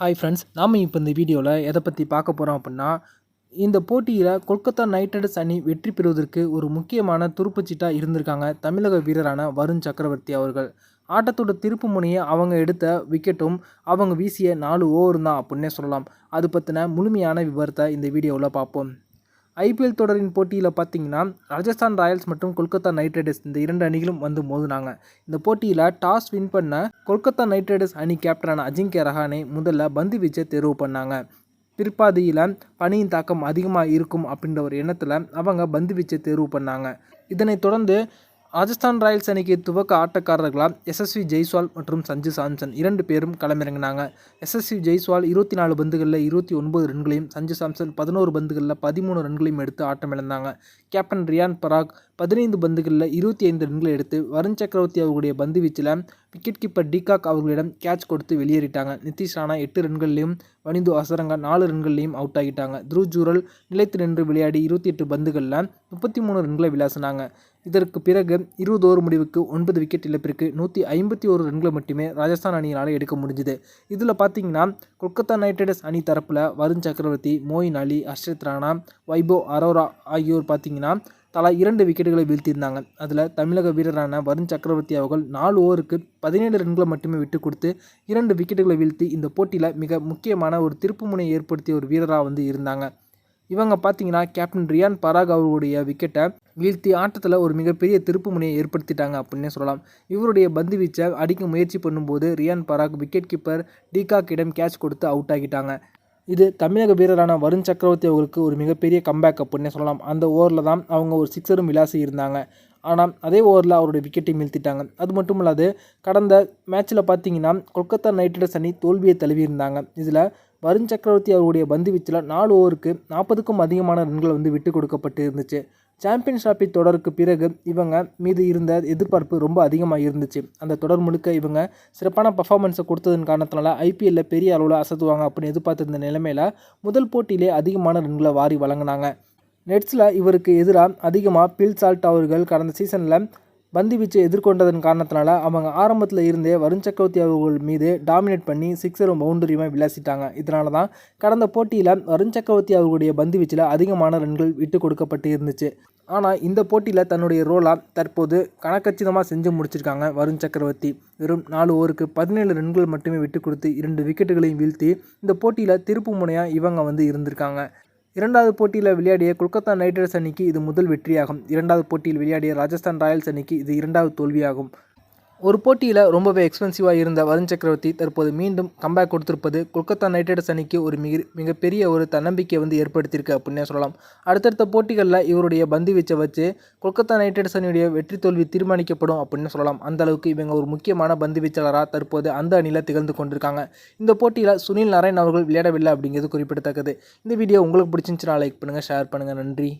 Hi friends நாம் இப்போ இந்த வீடியோவில் எதை பற்றி பார்க்க போகிறோம் அப்படின்னா இந்த போட்டியில் கொல்கத்தா நைட் ரைடர்ஸ் அணி வெற்றி பெறுவதற்கு ஒரு முக்கியமான துருப்புச்சீட்டாக இருந்திருக்காங்க தமிழக வீரரான வருண் சக்கரவர்த்தி அவர்கள். ஆட்டத்தோட திருப்பு முனையை அவங்க எடுத்த விக்கெட்டும் அவங்க வீசிய நாலு ஓவர் தான் அப்படின்னே சொல்லலாம். அது பற்றின முழுமையான விவரத்தை இந்த வீடியோவில் பார்ப்போம். ஐபிஎல் தொடரின் போட்டியில் பார்த்தீங்கன்னா ராஜஸ்தான் ராயல்ஸ் மற்றும் கொல்கத்தா நைட் ரைடர்ஸ் இந்த இரண்டு அணிகளும் வந்து மோதினாங்க. இந்த போட்டியில் டாஸ் வின் பண்ண கொல்கத்தா நைட் ரைடர்ஸ் அணி கேப்டனான அஜிங்கிய ரஹானே முதல்ல பந்து வீச்சை தேர்வு பண்ணாங்க. பிற்பாதியில் பனியின் தாக்கம் அதிகமாக இருக்கும் அப்படின்ற ஒரு எண்ணத்தில் அவங்க பந்து வீச்சை தேர்வு பண்ணாங்க. இதனைத் தொடர்ந்து ராஜஸ்தான் ராயல்ஸ் அணிக்கு துவக்க ஆட்டக்காரர்களாக எஸ்எஸ்வி ஜெய்ஸ்வால் மற்றும் சஞ்சு சாம்சன் இரண்டு பேரும் களமிறங்கினாங்க. எஸ்எஸ்வி ஜெய்ஸ்வால் இருபத்தி நாலு பந்துகளில் இருபத்தி ஒன்பது ரன்களையும் சஞ்சு சாம்சன் பதினோரு பந்துகளில் பதிமூணு ரன்களையும் எடுத்து ஆட்டமிழந்தாங்க. கேப்டன் ரியான் பராக் பதினைந்து பந்துகளில் இருபத்தி ஐந்து ரன்களை எடுத்து வருண் சக்கரவர்த்தி அவர்களுடைய பந்து வீச்சில் விக்கெட் கீப்பர் டிகாக் அவர்களிடம் கேட்ச் கொடுத்து வெளியேறிட்டாங்க. நிதிஷ் ராணா எட்டு ரன்கள்லையும் வனிந்து அசரங்கா நாலு ரன்கள்லையும் அவுட் ஆகிட்டாங்க. த்ரூ ஜூரல் நிலைத்து நின்று விளையாடி இருபத்தி எட்டு பந்துகளில் முப்பத்தி மூணு ரன்களை விளாசினாங்க. இதற்கு பிறகு இருபது ஓவர் முடிவுக்கு ஒன்பது விக்கெட் இழப்பிற்கு நூற்றி ஐம்பத்தி ஒரு ரன்களை மட்டுமே ராஜஸ்தான் அணியினால் எடுக்க முடிஞ்சுது. இதில் பார்த்தீங்கன்னா கொல்கத்தா நைட் ரைடர்ஸ் அணி தரப்பில் வருண் சக்கரவர்த்தி மோயின் அலி ஹர்ஷத் ராணா வைபோ அரோரா ஆகியோர் பார்த்தீங்கன்னா தலா இரண்டு விக்கெட்டுகளை வீழ்த்தியிருந்தாங்க. அதில் தமிழக வீரரான வருண் சக்கரவர்த்தி அவர்கள் நாலு ஓவருக்கு பதினேழு ரன்களை மட்டுமே விட்டு கொடுத்து இரண்டு விக்கெட்டுகளை வீழ்த்தி இந்த போட்டியில் மிக முக்கியமான ஒரு திருப்புமுனையை ஏற்படுத்திய ஒரு வீரராக வந்து இருந்தாங்க. இவங்க பார்த்தீங்கன்னா கேப்டன் ரியான் பராக் அவர்களுடைய விக்கெட்டை வீழ்த்தி ஆட்டத்தில் ஒரு மிகப்பெரிய திருப்பு முனையை ஏற்படுத்திட்டாங்க அப்படின்னே சொல்லலாம். இவருடைய பந்து வீச்சை அடிக்க முயற்சி பண்ணும்போது ரியான் பராக் விக்கெட் கீப்பர் டீகாக்கிடம் கேட்ச் கொடுத்து அவுட் ஆகிட்டாங்க. இது தமிழக வீரரான வருண் சக்கரவர்த்தி அவர்களுக்கு ஒரு மிகப்பெரிய கம்பேக் அப்படின்னே சொல்லலாம். அந்த ஓவரில் தான் அவங்க ஒரு சிக்ஸரும் விளாசி இருந்தாங்க. ஆனால் அதே ஓவரில் அவருடைய விக்கெட்டை மீழ்த்திட்டாங்க அது மட்டும் இல்லாது கடந்த மேட்ச்சில் பார்த்தீங்கன்னா கொல்கத்தா நைட் ரைடர்ஸ் அணி தோல்வியை தழுவியிருந்தாங்க இதில் வருண் சக்கரவர்த்தி அவருடைய பந்து வீச்சில் நாலு ஓவருக்கு நாற்பதுக்கும் அதிகமான ரன்கள் வந்து விட்டு கொடுக்கப்பட்டு இருந்துச்சு. சாம்பியன்ஸ் டிராபி தொடருக்கு பிறகு இவங்க மீது இருந்த எதிர்பார்ப்பு ரொம்ப அதிகமாக இருந்துச்சு. அந்த தொடர் முழுக்க இவங்க சிறப்பான பர்ஃபார்மன்ஸை கொடுத்ததன் காரணத்தினால ஐபிஎல்ல பெரிய அளவில் அசத்துவாங்க அப்படின்னு எதிர்பார்த்திருந்த நிலைமையில் முதல் போட்டியிலே அதிகமான ரன்களை வாரி வழங்கினாங்க. நெட்ஸில் இவருக்கு எதிராக அதிகமாக பில் சால்ட் அவர்கள் கடந்த சீசனில் பந்து வீச்சை எதிர்கொண்டதன் காரணத்தினால அவங்க ஆரம்பத்தில் இருந்தே வருண் சக்கரவர்த்தி அவர்கள் மீது டாமினேட் பண்ணி சிக்ஸரும் பவுண்டரியுமே விளாசிட்டாங்க இதனால தான் கடந்த போட்டியில் வருண் சக்கரவர்த்தி அவர்களுடைய பந்து வீச்சில் அதிகமான ரன்கள் விட்டு கொடுக்கப்பட்டு இருந்துச்சு. ஆனால் இந்த போட்டியில் தன்னுடைய ரோலை தற்போது கணக்கச்சிதமாக செஞ்சு முடிச்சிருக்காங்க வருண் சக்கரவர்த்தி. வெறும் நாலு ஓவருக்கு பதினேழு ரன்கள் மட்டுமே விட்டு கொடுத்து இரண்டு விக்கெட்டுகளையும் வீழ்த்தி இந்த போட்டியில் திருப்பு முனையாக இவங்க வந்து இருந்திருக்காங்க. இரண்டாவது போட்டியில் விளையாடிய கொல்கத்தா நைட் ரைடர்ஸ் அணிக்கு இது முதல் வெற்றியாகும். இரண்டாவது போட்டியில் விளையாடிய ராஜஸ்தான் ராயல்ஸ் அணிக்கு இது இரண்டாவது தோல்வியாகும். ஒரு போட்டியில் ரொம்பவே எக்ஸ்பென்சிவாக இருந்த வருண் சக்கரவர்த்தி தற்போது மீண்டும் கம்பேக் கொடுத்திருப்பது கொல்கத்தா நைட் ரைடர்ஸ் அணிக்கு ஒரு மிக மிகப்பெரிய ஒரு தன்னம்பிக்கையை வந்து ஏற்படுத்தியிருக்கு அப்படின்னே சொல்லலாம். அடுத்தடுத்த போட்டிகளில் இவருடைய பந்து வீச்சை வச்சு கொல்கத்தா நைட் ரைடர்ஸ் அணியுடைய வெற்றி தோல்வி தீர்மானிக்கப்படும் அப்படின்னு சொல்லலாம். அந்த அளவுக்கு இவங்க ஒரு முக்கியமான பந்து வீச்சாளராக தற்போது அந்த அணியில் திகழ்ந்து கொண்டிருக்காங்க. இந்த போட்டியில் சுனில் நாராயண் அவர்கள் விளையாடவில்லை அப்படிங்கிறது குறிப்பிடத்தக்கது. இந்த வீடியோ உங்களுக்கு பிடிச்சிருந்துச்சுன்னா லைக் பண்ணுங்கள் ஷேர் பண்ணுங்கள் நன்றி.